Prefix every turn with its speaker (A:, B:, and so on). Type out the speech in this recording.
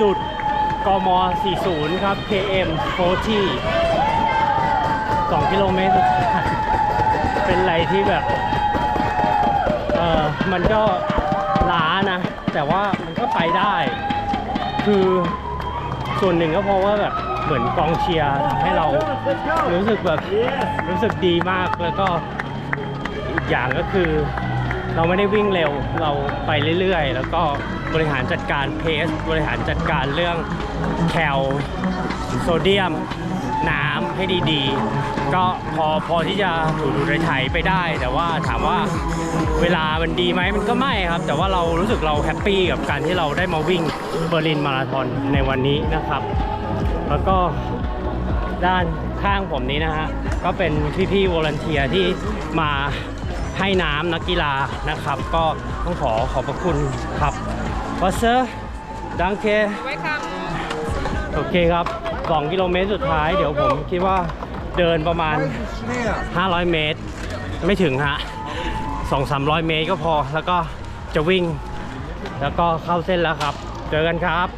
A: จุดกม 40 ครับ KM 40 2 กิโลเมตรสุดท้ายเป็นอะไรที่แบบ เออมันก็ล้านะ แต่ว่ามันก็ไปได้ คือส่วนหนึ่งก็เพราะว่าแบบเหมือนกองเชียร์ทำให้เรารู้สึกแบบรู้สึกดีมากแล้วก็อีกอย่างก็คือ เราไม่ได้วิ่งเร็วเราไปเรื่อยๆ แล้วก็บริหารจัดการเพสบริหารจัดการเรื่องแคลโซเดียม น้ำให้ดีๆ ก็พอพอที่จะถูดูไถไปได้ แต่ว่าถามว่าเวลามันดีไหมมันก็ไม่ครับ แต่ว่าเรารู้สึกเราแฮปปี้กับการที่เราได้มาวิ่งเบอร์ลินมาราธอนในวันนี้นะครับ แล้วก็ด้านข้างผมนี้นะฮะก็เป็นพี่ๆวอลันเทียที่มา ให้น้ำนักกีฬานะครับ ก็ต้องขอขอบพระคุณครับวัสเซอร์ดังเคโอเคครับ 2 กิโลเมตรสุดท้าย เดี๋ยวผมคิดว่าเดินประมาณ 500 เมตร ไม่ถึงฮะ2-300 เมตรก็พอแล้วก็จะวิ่ง แล้วก็เข้าเส้นแล้วครับ เจอกันครับ